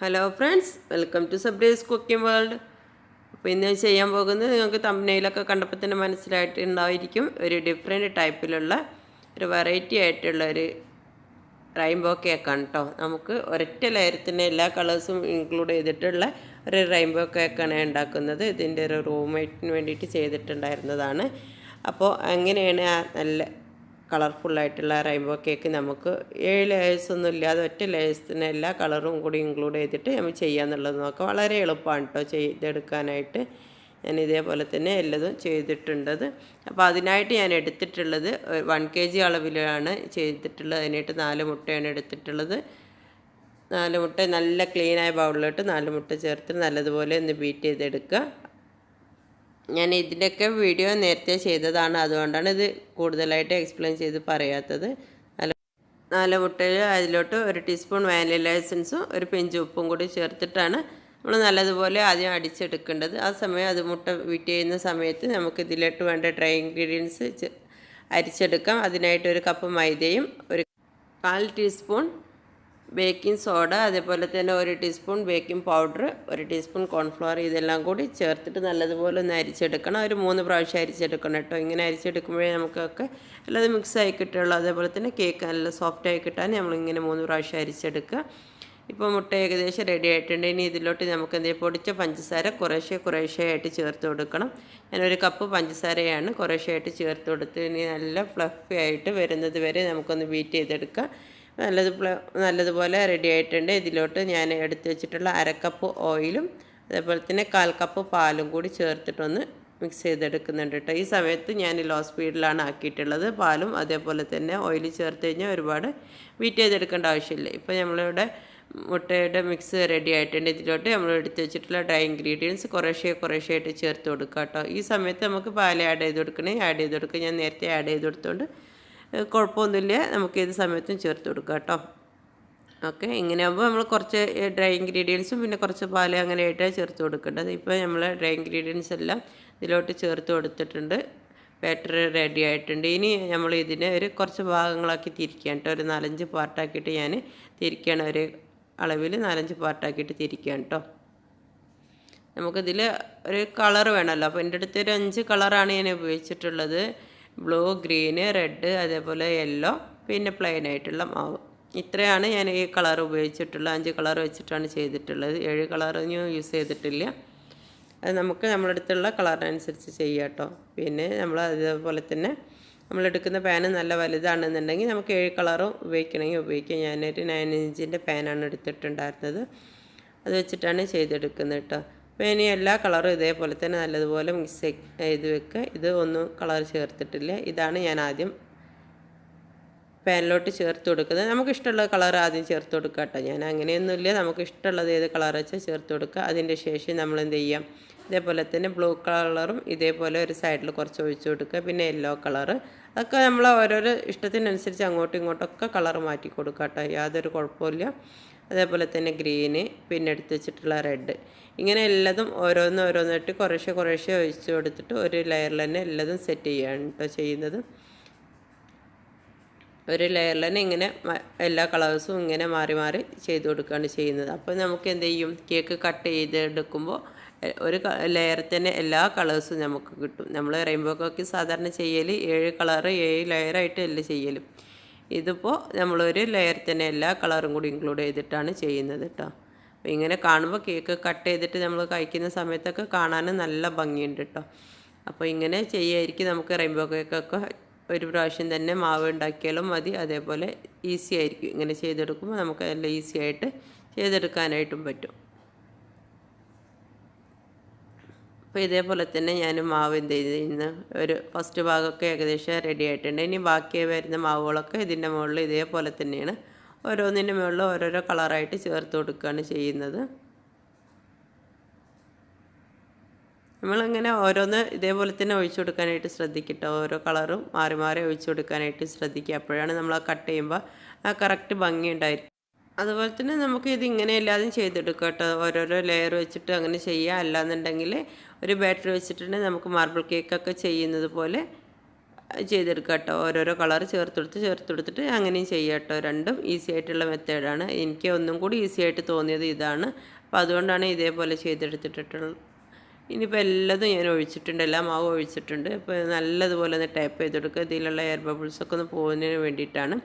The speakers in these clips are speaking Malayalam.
Hello friends welcome to Sabdays cooking world അപ്പോൾ ഇന്ന് ചെയ്യാൻ പോകുന്നത് നിങ്ങൾക്ക് തമ്പനയിലൊക്കെ കണ്ടപ്പോൾ തന്നെ മനസ്സിലായിട്ട് ഉണ്ടായിരിക്കും ഒരു ഡിഫറെന്റ് ടൈപ്പിലുള്ള ഒരു വെറൈറ്റി ആയിട്ടുള്ള ഒരു റെയിൻബോ കേക്കാണ് കേട്ടോ നമുക്ക് ഒരൊറ്റ ലയരത്തിന്റെ എല്ലാ കളേഴ്സും ഇൻക്ലൂഡ് ചെയ്തിട്ടുള്ള ഒരു റെയിൻബോ കേക്കാണ് ഉണ്ടാക്കുന്നത്. ഇതിന്റെ ഒരു റൂംമേറ്റിന് വേണ്ടിയിട്ട് ചെയ്തിട്ടുണ്ടായിരുന്നതാണ്. അപ്പോൾ അങ്ങനെയാണ് ആ നല്ല കളർഫുള്ളായിട്ടുള്ള റെയിൻബോ കേക്ക് നമുക്ക് ഏഴ് ലെയേഴ്സ് ഒന്നും ഇല്ലാതെ ഒറ്റ ലെയേഴ്സിന് എല്ലാ കളറും കൂടി ഇൻക്ലൂഡ് ചെയ്തിട്ട് നമ്മൾ ചെയ്യാന്നുള്ളത് നോക്കാം. വളരെ എളുപ്പമാണ് കേട്ടോ ചെയ്തെടുക്കാനായിട്ട്. ഞാൻ ഇതേപോലെ തന്നെ എല്ലതും ചെയ്തിട്ടുണ്ടത്. അപ്പോൾ അതിനായിട്ട് ഞാൻ എടുത്തിട്ടുള്ളത് വൺ കെ ജി അളവിലാണ് ചെയ്തിട്ടുള്ളത്. അതിനായിട്ട് നാല് മുട്ടയാണ് എടുത്തിട്ടുള്ളത്. നാല് മുട്ട നല്ല ക്ലീനായ ബൗളിലോട്ട് നാല് മുട്ട ചേർത്ത് നല്ലതുപോലെ ഒന്ന് ബീറ്റ് ചെയ്തെടുക്കുക. ഞാൻ ഇതിന്റെയൊക്കെ വീഡിയോ നേരത്തെ ചെയ്തതാണ്. അതുകൊണ്ടാണ് ഇത് കൂടുതലായിട്ട് എക്സ്പ്ലെയിൻ ചെയ്ത് പറയാത്തത്. നാല് മുട്ടയിൽ അതിലോട്ട് ഒരു ടീസ്പൂൺ വാനില എസൻസും ഒരു പിഞ്ച് ഉപ്പും കൂടി ചേർത്തിട്ടാണ് നമ്മൾ നല്ലതുപോലെ ആദ്യം അടിച്ചെടുക്കേണ്ടത്. ആ സമയം അത് മുട്ട വീറ്റ് ചെയ്യുന്ന സമയത്ത് നമുക്ക് ഇതിലോട്ട് വേണ്ട ഡ്രൈ ഇൻഗ്രീഡിയൻസ് അരിച്ചെടുക്കാം. അതിനായിട്ട് ഒരു കപ്പ് മൈദയും ഒരു കാൽ ടീസ്പൂൺ ബേക്കിംഗ് സോഡ അതേപോലെ തന്നെ ഒരു ടീസ്പൂൺ ബേക്കിംഗ് പൗഡർ ഒരു ടീസ്പൂൺ കോൺഫ്ലവർ ഇതെല്ലാം കൂടി ചേർത്തിട്ട് നല്ലതുപോലെ ഒന്ന് അരിച്ചെടുക്കണം. ഒരു മൂന്ന് പ്രാവശ്യം അരിച്ചെടുക്കണം കേട്ടോ. ഇങ്ങനെ അരിച്ചെടുക്കുമ്പോഴേ നമുക്കൊക്കെ എല്ലാം മിക്സ് ആയി കിട്ടുള്ളൂ അതേപോലെ തന്നെ കേക്ക് നല്ല സോഫ്റ്റായി കിട്ടാൻ നമ്മളിങ്ങനെ മൂന്ന് പ്രാവശ്യം അരിച്ചെടുക്കുക. ഇപ്പോൾ മുട്ട ഏകദേശം റെഡി ആയിട്ടുണ്ട്. ഇനി ഇതിലോട്ട് നമുക്ക് എന്തേ പൊടിച്ച പഞ്ചസാര കുറേശ്ശെ കുറേശ്ശെ ആയിട്ട് ചേർത്ത് കൊടുക്കണം. ഞാനൊരു കപ്പ് പഞ്ചസാരയാണ് കുറേശ്ശെ ആയിട്ട് ചേർത്ത് കൊടുത്ത് ഇനി നല്ല ഫ്ലഫി ആയിട്ട് വരുന്നത് വരെ നമുക്കൊന്ന് ബീറ്റ് ചെയ്തെടുക്കാം. നല്ലത് നല്ലതുപോലെ റെഡി ആയിട്ടുണ്ട്. ഇതിലോട്ട് ഞാൻ എടുത്തു വെച്ചിട്ടുള്ള അരക്കപ്പ് ഓയിലും അതേപോലെ തന്നെ കാൽ കപ്പ് പാലും കൂടി ചേർത്തിട്ടൊന്ന് മിക്സ് ചെയ്തെടുക്കുന്നുണ്ട് കേട്ടോ. ഈ സമയത്ത് ഞാൻ ലോ സ്പീഡിലാണ് ആക്കിയിട്ടുള്ളത് പാലും അതേപോലെ തന്നെ ഓയിൽ ചേർത്ത് കഴിഞ്ഞാൽ ഒരുപാട് ബീറ്റ് ചെയ്തെടുക്കേണ്ട ആവശ്യമില്ല. ഇപ്പോൾ നമ്മളിവിടെ മുട്ടയുടെ മിക്സ് റെഡി ആയിട്ടുണ്ട്. ഇതിലോട്ട് നമ്മൾ എടുത്ത് വെച്ചിട്ടുള്ള ഡ്രൈ ഇൻഗ്രീഡിയൻസ് കുറേശ്ശേ കുറേശ്ശേ ആയിട്ട് ചേർത്ത് കൊടുക്കുക കേട്ടോ. ഈ സമയത്ത് നമുക്ക് പാൽ ആഡ് ചെയ്ത് കൊടുക്കണേ ആഡ് ചെയ്ത് കൊടുക്കുക ഞാൻ നേരത്തെ ആഡ് ചെയ്ത് കൊടുത്തുകൊണ്ട് കുഴപ്പമൊന്നുമില്ല. നമുക്ക് ഏത് സമയത്തും ചേർത്ത് കൊടുക്കുക കേട്ടോ. ഓക്കെ ഇങ്ങനെ ആകുമ്പോൾ നമ്മൾ കുറച്ച് ഡ്രൈ ഇൻഗ്രീഡിയൻസും പിന്നെ കുറച്ച് പാൽ അങ്ങനെയായിട്ടാണ് ചേർത്ത് കൊടുക്കേണ്ടത്. ഇപ്പോൾ നമ്മൾ ഡ്രൈ ഇൻഗ്രീഡിയൻസ് എല്ലാം ഇതിലോട്ട് ചേർത്ത് കൊടുത്തിട്ടുണ്ട്. ബാറ്റർ റെഡി ആയിട്ടുണ്ട്. ഇനി നമ്മൾ ഇതിനെ ഒരു കുറച്ച് ഭാഗങ്ങളാക്കി തിരിക്കുകയാണ് കേട്ടോ. ഒരു നാലഞ്ച് പാർട്ടാക്കിയിട്ട് ഞാൻ തിരിക്കുകയാണ് ഒരു അളവിൽ നാലഞ്ച് പാർട്ടാക്കിയിട്ട് തിരിക്കുകയാണ് കേട്ടോ. നമുക്കിതിൽ ഒരു കളർ വേണമല്ലോ അപ്പോൾ എന്റെ അടുത്ത് ഒരു അഞ്ച് കളറാണ് ഞാൻ ഉപയോഗിച്ചിട്ടുള്ളത്. ബ്ലൂ ഗ്രീന് റെഡ് അതേപോലെ യെല്ലോ പിന്നെ പ്ലെയിൻ ആയിട്ടുള്ള മാവ്. ഇത്രയാണ് ഞാൻ ഈ കളർ ഉപയോഗിച്ചിട്ടുള്ള അഞ്ച് കളർ വെച്ചിട്ടാണ് ചെയ്തിട്ടുള്ളത്. ഏഴ് കളറൊന്നും യൂസ് ചെയ്തിട്ടില്ല. അത് നമുക്ക് നമ്മുടെ അടുത്തുള്ള കളറിനനുസരിച്ച് ചെയ്യാം കേട്ടോ. പിന്നെ നമ്മൾ അതേപോലെ തന്നെ നമ്മളെടുക്കുന്ന പാന് നല്ല വലുതാണെന്നുണ്ടെങ്കിൽ നമുക്ക് ഏഴ് കളറും ഉപയോഗിക്കണമെങ്കിൽ ഉപയോഗിക്കാം. ഞാനൊരു നയൻ ഇഞ്ചിന്റെ പാനാണ് എടുത്തിട്ടുണ്ടായിരുന്നത്. അത് വെച്ചിട്ടാണ് ചെയ്തെടുക്കുന്നത് കേട്ടോ. ഇനി എല്ലാ കളറും ഇതേപോലെ തന്നെ നല്ലതുപോലെ മിക്സ് ചെയ്ത് വെക്കുക. ഇത് ഒന്നും കളർ ചേർത്തിട്ടില്ല. ഇതാണ് ഞാൻ ആദ്യം പാനിലോട്ട് ചേർത്ത് കൊടുക്കുന്നത്. നമുക്ക് ഇഷ്ടമുള്ള കളർ ആദ്യം ചേർത്ത് കൊടുക്കുക കേട്ടോ. ഞാൻ അങ്ങനെയൊന്നുമില്ല. നമുക്ക് ഇഷ്ടമുള്ളത് ഏത് കളർ വെച്ചാൽ ചേർത്ത് കൊടുക്കുക. അതിന്റെ ശേഷം നമ്മൾ എന്ത് ചെയ്യാം? ഇതേപോലെ തന്നെ ബ്ലൂ കളറും ഇതേപോലെ ഒരു സൈഡിൽ കുറച്ച് ഒഴിച്ച് കൊടുക്കുക. പിന്നെ യെല്ലോ കളർ അതൊക്കെ നമ്മൾ ഓരോരോ ഇഷ്ടത്തിനനുസരിച്ച് അങ്ങോട്ടും ഇങ്ങോട്ടൊക്കെ കളർ മാറ്റി കൊടുക്കുക കേട്ടോ. യാതൊരു കുഴപ്പമില്ല അതേപോലെ തന്നെ ഗ്രീന് പിന്നെ എടുത്ത് വെച്ചിട്ടുള്ള റെഡ് ഇങ്ങനെ എല്ലാതും ഓരോന്ന് ഓരോന്നിട്ട് കുറേശ്ശെ കുറേശ്ശെ ഒഴിച്ച് കൊടുത്തിട്ട് ഒരു ലെയറിൽ തന്നെ എല്ലാതും സെറ്റ് ചെയ്യുകയാണ് കേട്ടോ ചെയ്യുന്നത്. ഒരു ലെയറിൽ തന്നെ ഇങ്ങനെ എല്ലാ കളേഴ്സും ഇങ്ങനെ മാറി മാറി ചെയ്ത് കൊടുക്കുകയാണ് ചെയ്യുന്നത്. അപ്പോൾ നമുക്ക് എന്ത് ചെയ്യും? കേക്ക് കട്ട് ചെയ്തെടുക്കുമ്പോൾ ഒരു ലെയറിൽ തന്നെ എല്ലാ കളേഴ്സും നമുക്ക് കിട്ടും. നമ്മൾ റെയിൻബോ കേക്ക് സാധാരണ ചെയ്യൽ ഏഴ് കളറ് ഏഴ് ലെയറായിട്ട് എല്ലാം ചെയ്യലും. ഇതിപ്പോൾ നമ്മളൊരു ലെയർ തന്നെ എല്ലാ കളറും കൂടി ഇൻക്ലൂഡ് ചെയ്തിട്ടാണ് ചെയ്യുന്നത് കേട്ടോ അപ്പോൾ ഇങ്ങനെ കാണുമ്പോൾ കേക്ക് കട്ട് ചെയ്തിട്ട് നമ്മൾ കഴിക്കുന്ന സമയത്തൊക്കെ കാണാൻ നല്ല ഭംഗിയുണ്ട് കേട്ടോ അപ്പോൾ ഇങ്ങനെ ചെയ്യായിരിക്കും നമുക്ക് റെയിൻബോ കേക്കൊക്കെ ഒരു പ്രാവശ്യം തന്നെ മാവ് ഉണ്ടാക്കിയാലും മതി. അതേപോലെ ഈസി ആയിരിക്കും. ഇങ്ങനെ ചെയ്തെടുക്കുമ്പോൾ നമുക്ക് നല്ല ഈസി ആയിട്ട് ചെയ്തെടുക്കാനായിട്ടും പറ്റും. അപ്പോൾ ഇതേപോലെ തന്നെ ഞാൻ മാവ് എന്ത് ചെയ്യുന്ന ഒരു ഫസ്റ്റ് ഭാഗമൊക്കെ ഏകദേശം റെഡി ആയിട്ടുണ്ട്. ഇനി ബാക്കി വരുന്ന മാവുകളൊക്കെ ഇതിന്റെ മുകളിൽ ഇതേപോലെ തന്നെയാണ്. ഓരോന്നിന്റെ മുകളിൽ ഓരോരോ കളറായിട്ട് ചേർത്ത് കൊടുക്കുകയാണ് ചെയ്യുന്നത്. നമ്മളിങ്ങനെ ഓരോന്ന് ഇതേപോലെ തന്നെ ഒഴിച്ചു കൊടുക്കാനായിട്ട് ശ്രദ്ധിക്കട്ടോ. ഓരോ കളറും മാറി മാറി ഒഴിച്ചു കൊടുക്കാനായിട്ട് ശ്രദ്ധിക്കുക. അപ്പോഴാണ് നമ്മൾ ആ കട്ട് ചെയ്യുമ്പോൾ ആ കറക്റ്റ് ഭംഗി ഉണ്ടായിരിക്കും. അതുപോലെ തന്നെ നമുക്ക് ഇത് ഇങ്ങനെ എല്ലാതും ചെയ്തെടുക്കാം കേട്ടോ. ഓരോരോ ലെയർ വെച്ചിട്ട് അങ്ങനെ ചെയ്യുക അല്ലാന്നുണ്ടെങ്കിൽ ഒരു ബാറ്ററി വെച്ചിട്ടുണ്ടെങ്കിൽ നമുക്ക് മാർബിൾ കേക്കൊക്കെ ചെയ്യുന്നത് പോലെ ചെയ്തെടുക്കുക കേട്ടോ. ഓരോരോ കളർ ചേർത്തെടുത്ത് ചേർത്തെടുത്തിട്ട് അങ്ങനെയും ചെയ്യുക കേട്ടോ. രണ്ടും ഈസി ആയിട്ടുള്ള മെത്തേഡാണ് എനിക്ക് ഒന്നും കൂടി ഈസി ആയിട്ട് തോന്നിയത് ഇതാണ്. അപ്പോൾ അതുകൊണ്ടാണ് ഇതേപോലെ ചെയ്തെടുത്തിട്ടുള്ളത്. ഇനിയിപ്പോൾ എല്ലാതും ഞാൻ ഒഴിച്ചിട്ടുണ്ട്. എല്ലാം മാവ് ഒഴിച്ചിട്ടുണ്ട്. അപ്പോൾ നല്ലതുപോലെ ഒന്ന് ടാപ്പ് ചെയ്തെടുക്കുക. ഇതിലുള്ള എയർ ബബിൾസൊക്കെ ഒന്ന് പോകുന്നതിന് വേണ്ടിയിട്ടാണ്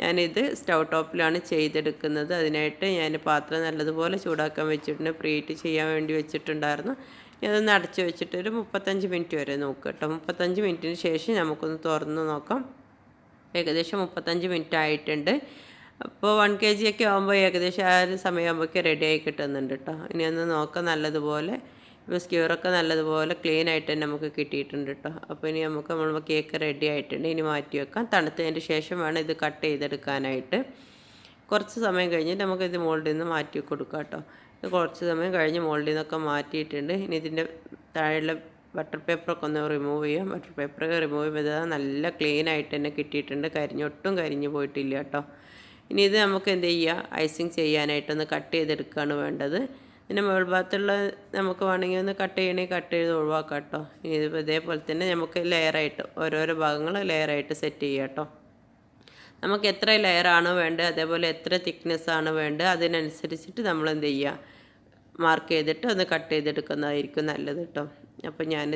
ഞാനിത് സ്റ്റൗ ടോപ്പിലാണ് ചെയ്തെടുക്കുന്നത്. അതിനായിട്ട് ഞാൻ പാത്രം നല്ലതുപോലെ ചൂടാക്കാൻ വെച്ചിട്ടുണ്ട്. പ്രീറ്റ് ചെയ്യാൻ വേണ്ടി വെച്ചിട്ടുണ്ടായിരുന്നു. അതൊന്ന് അടച്ച് വെച്ചിട്ട് ഒരു മുപ്പത്തഞ്ച് മിനിറ്റ് വരെ നോക്കുക കേട്ടോ. മുപ്പത്തഞ്ച് മിനിറ്റിന് ശേഷം നമുക്കൊന്ന് തുറന്ന് നോക്കാം. ഏകദേശം മുപ്പത്തഞ്ച് മിനിറ്റ് ആയിട്ടുണ്ട്. അപ്പോൾ വൺ കെ ജി ഒക്കെ ആകുമ്പോൾ ഏകദേശം ആ ഒരു സമയമാകുമ്പോഴേക്ക് റെഡി ആയി കിട്ടുന്നുണ്ട് കേട്ടോ. ഇനി ഒന്ന് നോക്കാം നല്ലതുപോലെ. ഇപ്പോൾ സ്ക്യൂറൊക്കെ നല്ലതുപോലെ ക്ലീൻ ആയിട്ട് തന്നെ നമുക്ക് കിട്ടിയിട്ടുണ്ട് കേട്ടോ. അപ്പോൾ ഇനി നമുക്ക് നമ്മൾ കേക്ക് റെഡി ആയിട്ടുണ്ട്. ഇനി മാറ്റി വെക്കാം. തണുത്തതിന് ശേഷം വേണം ഇത് കട്ട് ചെയ്തെടുക്കാനായിട്ട്. കുറച്ച് സമയം കഴിഞ്ഞിട്ട് നമുക്കിത് മോൾഡിൽ നിന്ന് മാറ്റി കൊടുക്കാം കേട്ടോ. കുറച്ച് സമയം കഴിഞ്ഞ് മോൾഡിൽ നിന്നൊക്കെ മാറ്റിയിട്ടുണ്ട്. ഇനി ഇതിന്റെ താഴെയുള്ള ബട്ടർ പേപ്പറൊക്കെ ഒന്ന് റിമൂവ് ചെയ്യാം. ബട്ടർ പേപ്പർ റിമൂവ് ചെയ്താൽ നല്ല ക്ലീൻ ആയിട്ട് തന്നെ കിട്ടിയിട്ടുണ്ട്. കരിഞ്ഞൊട്ടും കരിഞ്ഞു പോയിട്ടില്ല കേട്ടോ. ഇനി ഇത് നമുക്ക് എന്ത് ചെയ്യുക ഐസിങ് ചെയ്യാനായിട്ടൊന്ന് കട്ട് ചെയ്തെടുക്കുകയാണ് വേണ്ടത്. ഇതിന്റെ മുകൾ ഭാഗത്തുള്ള നമുക്ക് വേണമെങ്കിൽ ഒന്ന് കട്ട് ചെയ്യണമെങ്കിൽ കട്ട് ചെയ്ത് ഒഴിവാക്കാം കേട്ടോ. ഇനി ഇത് ഇതേപോലെ തന്നെ നമുക്ക് ലെയറായിട്ട് ഓരോരോ ഭാഗങ്ങൾ ലെയറായിട്ട് സെറ്റ് ചെയ്യാം കേട്ടോ. നമുക്ക് എത്ര ലെയറാണ് വേണ്ടത്? അതേപോലെ എത്ര തിക്നെസ്സാണ് വേണ്ടത്? അതിനനുസരിച്ചിട്ട് നമ്മൾ എന്ത് ചെയ്യുക മാർക്ക് ചെയ്തിട്ട് ഒന്ന് കട്ട് ചെയ്തെടുക്കുന്നതായിരിക്കും നല്ലത് കേട്ടോ അപ്പോൾ ഞാൻ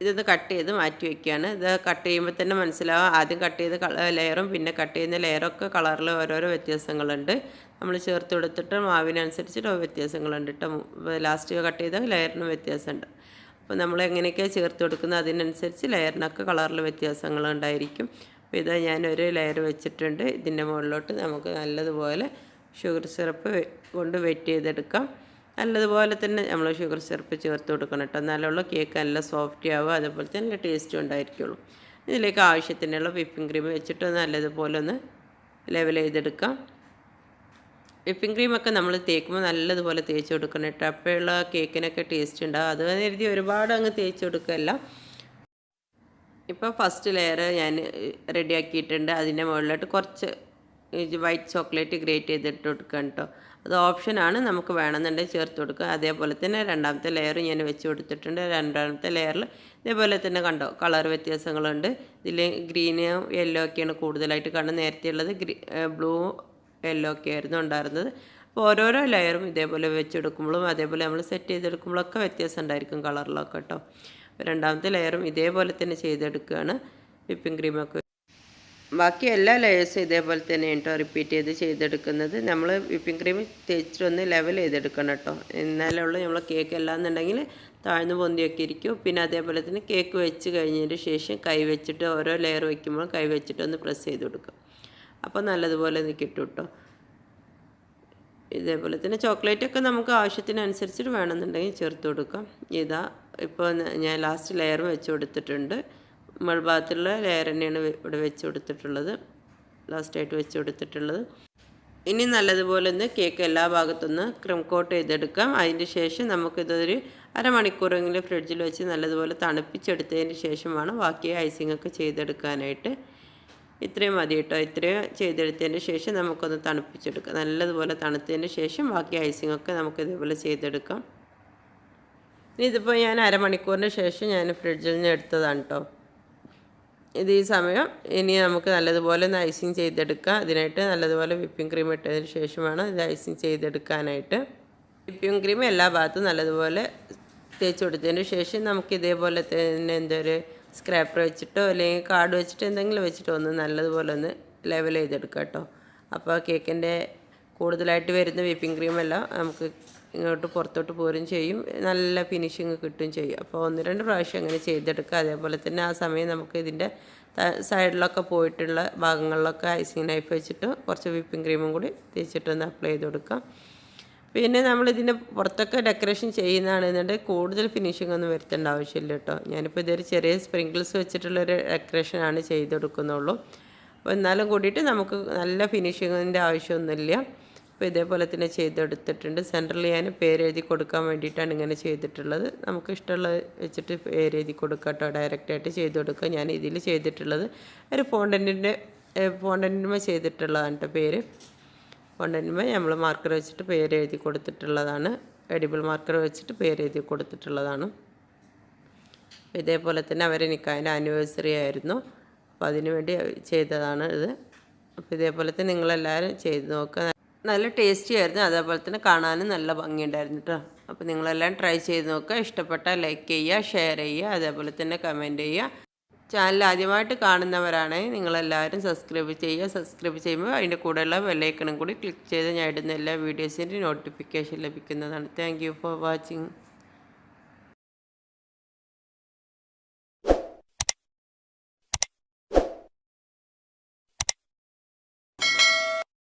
ഇതൊന്ന് കട്ട് ചെയ്ത് മാറ്റി വയ്ക്കുകയാണ് ഇത് കട്ട് ചെയ്യുമ്പോൾ തന്നെ മനസ്സിലാവും. ആദ്യം കട്ട് ചെയ്ത ലെയറും പിന്നെ കട്ട് ചെയ്യുന്ന ലെയറൊക്കെ കളറിൽ ഓരോരോ വ്യത്യാസങ്ങളുണ്ട്. നമ്മൾ ചേർത്ത് കൊടുത്തിട്ട് മാവിനനുസരിച്ചിട്ട് വ്യത്യാസങ്ങളുണ്ട് കേട്ടോ ലാസ്റ്റ് കട്ട് ചെയ്ത ലെയറിനും വ്യത്യാസമുണ്ട്. അപ്പോൾ നമ്മൾ എങ്ങനെയൊക്കെയാണ് ചേർത്ത് കൊടുക്കുന്നത്? അതിനനുസരിച്ച് ലെയറിനൊക്കെ കളറിൽ വ്യത്യാസങ്ങളുണ്ടായിരിക്കും. അപ്പോൾ ഇതാ ഞാനൊരു ലെയർ വെച്ചിട്ടുണ്ട്. ഇതിന്റെ മുകളിലോട്ട് നമുക്ക് നല്ലതുപോലെ ഷുഗർ സിറപ്പ് കൊണ്ട് വെറ്റ് ചെയ്തെടുക്കാം. നല്ലതുപോലെ തന്നെ നമ്മൾ ഷുഗർ സിറപ്പ് ചേർത്ത് കൊടുക്കണം കേട്ടോ. എന്നാലുള്ള കേക്ക് നല്ല സോഫ്റ്റ് ആവുക അതുപോലെ തന്നെ നല്ല ടേസ്റ്റും ഉണ്ടായിരിക്കുള്ളൂ. ഇതിലേക്ക് ആവശ്യത്തിനുള്ള വിപ്പിംഗ് ക്രീം വെച്ചിട്ട് നല്ലതുപോലെ ഒന്ന് ലെവൽ ചെയ്തെടുക്കാം. വിപ്പിംഗ് ക്രീമൊക്കെ നമ്മൾ തേക്കുമ്പോൾ നല്ലതുപോലെ തേച്ച് കൊടുക്കണം കേട്ടോ. അപ്പോഴുള്ള കേക്കിനൊക്കെ ടേസ്റ്റ് ഉണ്ടാവും. അത് കരുതി ഒരുപാട് അങ്ങ് തേച്ച് കൊടുക്കുകയല്ല. ഇപ്പോൾ ഫസ്റ്റ് ലെയർ ഞാൻ റെഡിയാക്കിയിട്ടുണ്ട്. അതിന്റെ മുകളിലോട്ട് കുറച്ച് വൈറ്റ് ചോക്ലേറ്റ് ഗ്രേറ്റ് ചെയ്തിട്ട് കൊടുക്കാം കേട്ടോ. അത് ഓപ്ഷനാണ് നമുക്ക് വേണമെന്നുണ്ടെങ്കിൽ ചേർത്ത് കൊടുക്കുക. അതേപോലെ തന്നെ രണ്ടാമത്തെ ലെയർ ഞാൻ വെച്ച് കൊടുത്തിട്ടുണ്ട്. രണ്ടാമത്തെ ലെയറിൽ ഇതേപോലെ തന്നെ കണ്ടോ കളർ വ്യത്യാസങ്ങളുണ്ട്. ഇതിൽ ഗ്രീനും യെല്ലോ ഒക്കെയാണ് കൂടുതലായിട്ട് കാണുന്നത്. നേരത്തെ ഉള്ളത് ഗ്രീ ബ്ലൂ യെല്ലോ ഒക്കെ ആയിരുന്നു ഉണ്ടായിരുന്നത്. അപ്പോൾ ഓരോരോ ലെയറും ഇതേപോലെ വെച്ചെടുക്കുമ്പോഴും അതേപോലെ നമ്മൾ സെറ്റ് ചെയ്തെടുക്കുമ്പോഴൊക്കെ വ്യത്യാസം ഉണ്ടായിരിക്കും കളറിലൊക്കെ കേട്ടോ. രണ്ടാമത്തെ ലെയറും ഇതേപോലെ തന്നെ ചെയ്തെടുക്കുകയാണ്. വിപ്പിംഗ് ക്രീമൊക്കെ ബാക്കി എല്ലാ ലെയേഴ്സും ഇതേപോലെ തന്നെ കേട്ടോ റിപ്പീറ്റ് ചെയ്ത് ചെയ്തെടുക്കുന്നത്. നമ്മൾ വിപ്പിംഗ് ക്രീം തേച്ചിട്ടൊന്ന് ലെവൽ ചെയ്തെടുക്കണം കേട്ടോ എന്നാലുള്ള നമ്മൾ കേക്ക് എന്നുണ്ടെങ്കിൽ താഴ്ന്നു പൊന്തിയൊക്കെ ഇരിക്കും. പിന്നെ അതേപോലെ തന്നെ കേക്ക് വെച്ച് കഴിഞ്ഞതിന് ശേഷം കൈ വെച്ചിട്ട് ഓരോ ലെയർ വയ്ക്കുമ്പോൾ കൈ വെച്ചിട്ട് ഒന്ന് പ്രസ് ചെയ്ത് കൊടുക്കും അപ്പോൾ നല്ലതുപോലെ ഒന്ന് കിട്ടും കേട്ടോ ഇതേപോലെ തന്നെ ചോക്ലേറ്റ് ഒക്കെ നമുക്ക് ആവശ്യത്തിനനുസരിച്ചിട്ട് വേണമെന്നുണ്ടെങ്കിൽ ചേർത്ത് കൊടുക്കാം. ഇതാ ഇപ്പോൾ ഞാൻ ലാസ്റ്റ് ലെയർ വെച്ച് കൊടുത്തിട്ടുണ്ട്. മുൾഭാഗത്തുള്ള ലെയർ തന്നെയാണ് ഇവിടെ വെച്ച് കൊടുത്തിട്ടുള്ളത്. ലാസ്റ്റായിട്ട് വെച്ച് കൊടുത്തിട്ടുള്ളത്. ഇനി നല്ലതുപോലെ ഒന്ന് കേക്ക് എല്ലാ ഭാഗത്തുനിന്ന് ക്രിം കോട്ട് ചെയ്തെടുക്കാം. അതിന് ശേഷം നമുക്കിതൊരു അരമണിക്കൂറെങ്കിലും ഫ്രിഡ്ജിൽ വെച്ച് നല്ലതുപോലെ തണുപ്പിച്ചെടുത്തതിന് ശേഷമാണ് ബാക്കി ഐസിംഗ് ഒക്കെ ചെയ്തെടുക്കാനായിട്ട്. ഇത്രയും മതി കേട്ടോ. ഇത്രയും ചെയ്തെടുത്തതിന് ശേഷം നമുക്കൊന്ന് തണുപ്പിച്ചെടുക്കാം. നല്ലതുപോലെ തണുത്തതിന് ശേഷം ബാക്കി ഐസിംഗ് ഒക്കെ നമുക്ക് ഇതേപോലെ ചെയ്തെടുക്കാം. ഇനി ഇതിപ്പോൾ ഞാൻ അരമണിക്കൂറിന് ശേഷം ഞാൻ ഫ്രിഡ്ജിൽ നിന്ന് എടുത്തതാണ് കേട്ടോ. ഇത് ഈ സമയം ഇനി നമുക്ക് നല്ലതുപോലെ ഒന്ന് ഐസിങ് ചെയ്തെടുക്കുക അതിനായിട്ട് നല്ലതുപോലെ വിപ്പിംഗ് ക്രീം ഇട്ടതിന് ശേഷമാണ് ഇത് ഐസിങ് ചെയ്തെടുക്കാനായിട്ട്. വിപ്പിംഗ് ക്രീം എല്ലാ ഭാഗത്തും നല്ലതുപോലെ തേച്ച് കൊടുത്തതിന് ശേഷം നമുക്ക് ഇതേപോലെ തന്നെ എന്തൊരു സ്ക്രാപ്പർ വെച്ചിട്ടോ അല്ലെങ്കിൽ കാർഡ് വെച്ചിട്ടോ എന്തെങ്കിലും വെച്ചിട്ടോ ഒന്ന് നല്ലതുപോലെ ഒന്ന് ലെവൽ ചെയ്തെടുക്കാം കേട്ടോ. അപ്പോൾ കേക്കിന്റെ കൂടുതലായിട്ട് വരുന്ന വിപ്പിംഗ് ക്രീമെല്ലാം നമുക്ക് ഇങ്ങോട്ട് പുറത്തോട്ട് പോരും ചെയ്യും. നല്ല ഫിനിഷിങ് കിട്ടും ചെയ്യും. അപ്പോൾ ഒന്ന് രണ്ട് പ്രാവശ്യം അങ്ങനെ ചെയ്തെടുക്കുക. അതേപോലെ തന്നെ ആ സമയം നമുക്ക് ഇതിന്റെ സൈഡിലൊക്കെ പോയിട്ടുള്ള ഭാഗങ്ങളിലൊക്കെ ഐസിങ് നൈഫ് വെച്ചിട്ട് കുറച്ച് വിപ്പിംഗ് ക്രീമും കൂടി തേച്ചിട്ടൊന്ന് അപ്ലൈ ചെയ്ത് കൊടുക്കാം പിന്നെ നമ്മൾ ഇതിന്റെ പുറത്തൊക്കെ ഡെക്കറേഷൻ ചെയ്യുന്നതാണെന്നുണ്ട് കൂടുതൽ ഫിനിഷിംഗ് ഒന്നും വരുത്തേണ്ട ആവശ്യമില്ല കേട്ടോ. ഞാനിപ്പോൾ ഇതൊരു ചെറിയ സ്പ്രിങ്കിൾസ് വെച്ചിട്ടുള്ളൊരു ഡെക്കറേഷനാണ് ചെയ്തെടുക്കുന്നുള്ളൂ അപ്പോൾ എന്നാലും കൂടിയിട്ട് നമുക്ക് നല്ല ഫിനിഷിങ്ങിന്റെ ആവശ്യമൊന്നുമില്ല. അപ്പോൾ ഇതേപോലെ തന്നെ ചെയ്തെടുത്തിട്ടുണ്ട്. സെന്ററിൽ ഞാൻ പേരെഴുതി കൊടുക്കാൻ വേണ്ടിയിട്ടാണ് ഇങ്ങനെ ചെയ്തിട്ടുള്ളത്. നമുക്ക് ഇഷ്ടമുള്ള വെച്ചിട്ട് പേരെഴുതി കൊടുക്കുക കേട്ടോ. ഡയറക്റ്റായിട്ട് ചെയ്ത് കൊടുക്കുക ഞാൻ ഇതിൽ ചെയ്തിട്ടുള്ളത് ഒരു ഫോണ്ടന്റിന്റെ ഫോണ്ടന്റിന്മ ചെയ്തിട്ടുള്ളതാണ് കേട്ടോ പേര്. ഫോണ്ടന്റിന്മ നമ്മൾ മാർക്കർ വെച്ചിട്ട് പേരെഴുതി കൊടുത്തിട്ടുള്ളതാണ്. എഡിബിൾ മാർക്കർ വെച്ചിട്ട് പേരെഴുതി കൊടുത്തിട്ടുള്ളതാണ്. ഇതേപോലെ തന്നെ അവരെ നിൽക്കാന്റെ ആനിവേഴ്സറി ആയിരുന്നു. അപ്പോൾ അതിനുവേണ്ടി ചെയ്തതാണ് ഇത്. അപ്പോൾ ഇതേപോലെ തന്നെ നിങ്ങളെല്ലാവരും ചെയ്ത് നോക്കുക നല്ല ടേസ്റ്റി ആയിരുന്നു. അതേപോലെ തന്നെ കാണാനും നല്ല ഭംഗിയുണ്ടായിരുന്നു കേട്ടോ അപ്പോൾ നിങ്ങളെല്ലാം ട്രൈ ചെയ്ത് നോക്കുക. ഇഷ്ടപ്പെട്ടാൽ ലൈക്ക് ചെയ്യുക ഷെയർ ചെയ്യുക അതേപോലെ തന്നെ കമന്റ് ചെയ്യുക. ചാനൽ ആദ്യമായിട്ട് കാണുന്നവരാണെങ്കിൽ നിങ്ങളെല്ലാവരും സബ്സ്ക്രൈബ് ചെയ്യുക. സബ്സ്ക്രൈബ് ചെയ്യുമ്പോൾ അതിന്റെ കൂടെയുള്ള ബെല്ലൈക്കണും കൂടി ക്ലിക്ക് ചെയ്ത് ഞാൻ ഇടുന്ന എല്ലാ വീഡിയോസിന്റെ നോട്ടിഫിക്കേഷൻ ലഭിക്കുന്നതാണ്. Thank for watching